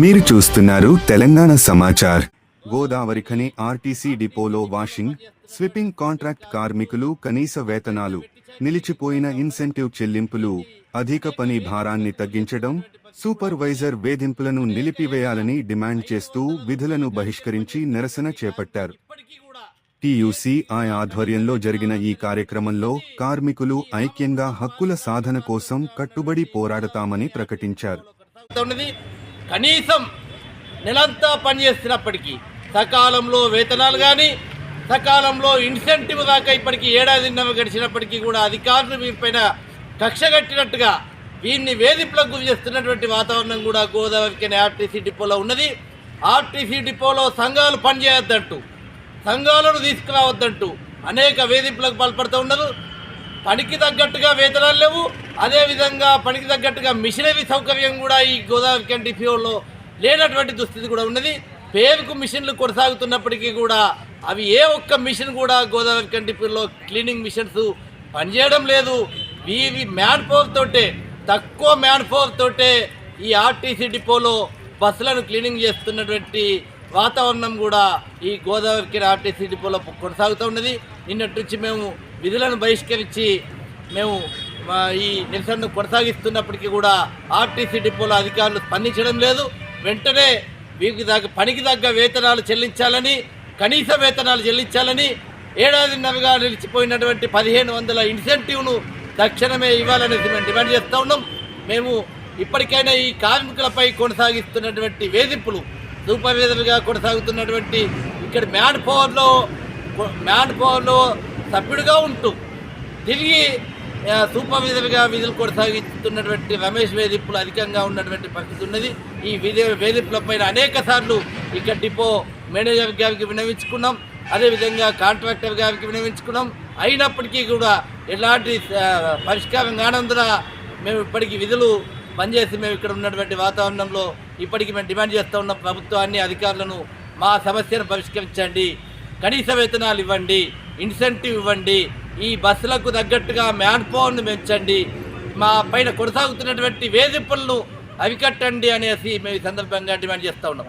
మీరు చూస్తున్నారు తెలంగాణ సమాచార్. గోదావరి ఖని ఆర్టీసీ డిపోలో వాషింగ్ స్విప్పింగ్ కాంట్రాక్ట్ కార్మికులు కనీస వేతనాలు నిలిచిపోయిన ఇన్సెంటివ్ చెల్లింపులు అధిక పని భారాన్ని తగ్గించడం సూపర్వైజర్ వేధింపులను నిలిపివేయాలని డిమాండ్ చేస్తూ విధులను బహిష్కరించి నిరసన చేపట్టారు. టీయూసీఐ ఆధ్వర్యంలో జరిగిన ఈ కార్యక్రమంలో కార్మికులు ఐక్యంగా హక్కుల సాధన కోసం కట్టుబడి పోరాడతామని ప్రకటించారు. కనీసం నెలంతా పనిచేస్తున్నప్పటికీ సకాలంలో వేతనాలు కానీ సకాలంలో ఇన్సెంటివ్ దాకా ఇప్పటికీ ఏడాదిన్నర గడిచినప్పటికీ కూడా అధికారులు వీరిపైన కక్ష కట్టినట్టుగా వీరిని వేధింపులకు గురి చేస్తున్నటువంటి వాతావరణం కూడా గోదావరికి ఆర్టీసీ డిపోలో ఉన్నది. ఆర్టీసీ డిపోలో సంఘాలు పనిచేయొద్దంటూ సంఘాలను తీసుకురావద్దంటూ అనేక వేధింపులకు పాల్పడుతూ ఉండదు పనికి తగ్గట్టుగా వేతనాలు లేవు. అదేవిధంగా పనికి తగ్గట్టుగా మిషనరీ సౌకర్యం కూడా ఈ గోదావరి కంటి ఫ్యూల్లో లేనటువంటి దుస్థితి కూడా ఉన్నది. పేరుకు మిషన్లు కొనసాగుతున్నప్పటికీ కూడా అవి ఏ ఒక్క మిషన్ కూడా గోదావరి కంటి ఫ్యూల్లో క్లీనింగ్ మిషన్స్ పనిచేయడం లేదు. ఇవి మ్యాన్ పవర్ తోటే తక్కువ మ్యాన్ పవర్ తోటే ఈ ఆర్టీసీ డిపోలో బస్సులను క్లీనింగ్ చేస్తున్నటువంటి వాతావరణం కూడా ఈ గోదావరికి ఆర్టీసీ డిపోలో కొనసాగుతూ ఉన్నది. నిన్నటి నుంచి మేము విధులను బహిష్కరించి మేము ఈ నిరసనను కొనసాగిస్తున్నప్పటికీ కూడా ఆర్టీసీ డిపోలో అధికారులు స్పందించడం లేదు. వెంటనే వీరికి తగ్గ పనికి తగ్గ వేతనాలు చెల్లించాలని కనీస వేతనాలు చెల్లించాలని ఏడాదిన్నరగా నిలిచిపోయినటువంటి పదిహేను వందల ఇన్సెంటివ్ను తక్షణమే ఇవ్వాలనేసి మేము డిమాండ్ చేస్తూ ఉన్నాం. మేము ఇప్పటికైనా ఈ కార్మికులపై కొనసాగిస్తున్నటువంటి వేధింపులు సూపర్వైజర్గా కొనసాగుతున్నటువంటి ఇక్కడ మ్యాన్ పవర్లో మ్యాన్ పవర్లో సభ్యుడిగా ఉంటూ తిరిగి సూపర్వైజర్గా విధులు కొనసాగిస్తున్నటువంటి రమేష్ వేధింపులు అధికంగా ఉన్నటువంటి పరిస్థితి ఉన్నది. ఈ విధి వేధింపులపైన అనేక సార్లు ఇక్కడ డిపో మేనేజర్ గారికి వినవించుకున్నాం అదేవిధంగా కాంట్రాక్టర్ గారికి వినవించుకున్నాం అయినప్పటికీ కూడా ఎలాంటి పరిష్కారం కానందున మేము ఇప్పటికీ విధులు పనిచేసి మేము ఇక్కడ ఉన్నటువంటి వాతావరణంలో ఇప్పటికీ మేము డిమాండ్ చేస్తూ ఉన్న ప్రభుత్వాన్ని అధికారులను మా సమస్యను పరిష్కరించండి. కనీస వేతనాలు ఇవ్వండి ఇన్సెంటివ్ ఇవ్వండి ఈ బస్సులకు తగ్గట్టుగా మ్యాన్ పవర్ను పెంచండి మా పైన కొనసాగుతున్నటువంటి వేధింపులను అరికట్టండి అనేసి మేము ఈ సందర్భంగా డిమాండ్ చేస్తూ ఉన్నాం.